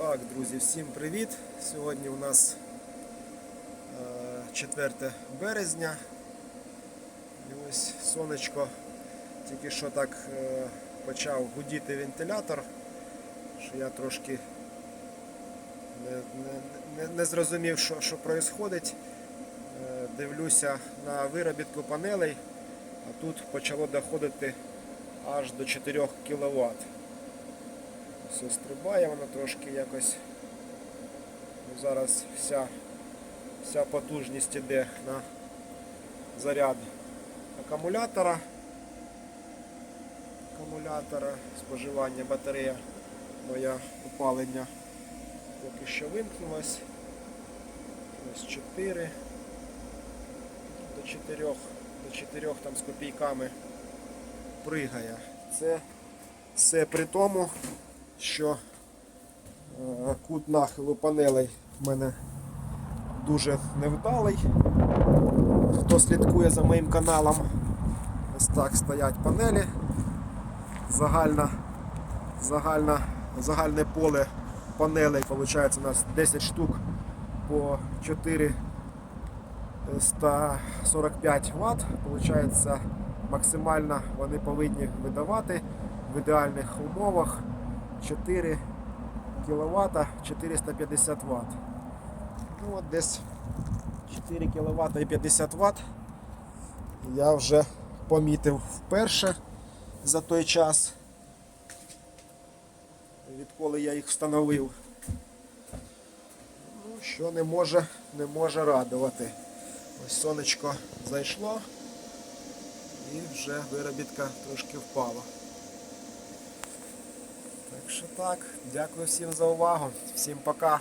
Так, друзі, всім привіт! Сьогодні у нас е, 4 березня. І ось сонечко тільки що так е, почав гудіти вентилятор, що я трошки не, не, не, не зрозумів, що, що відбувається. Дивлюся на виробітку панелей, а тут почало доходити аж до 4 кВт. Все стрибає, воно трошки якось. Ну, зараз вся, вся потужність іде на заряд акумулятора. Акумулятора, споживання батарея моя опалення поки що вимкнулось. Ось 4 до 4 до 4 там з копійками пригає. Це все при тому, що е, кут нахилу панелей в мене дуже невдалий. Хто слідкує за моїм каналом, ось так стоять панелі. Загальна, загальна, загальне поле панелей виходить у нас 10 штук по 4 145 Вт. Получається максимально вони повинні видавати в ідеальних умовах 4 кВт 450 Вт. Ну от десь 4 кВт і 50 Вт я вже помітив вперше за той час, відколи я їх встановив. Ну, що не може, не може радувати. Ось сонечко зайшло і вже виробітка трошки впала. Так що так, дякую всім за увагу. Всім пока.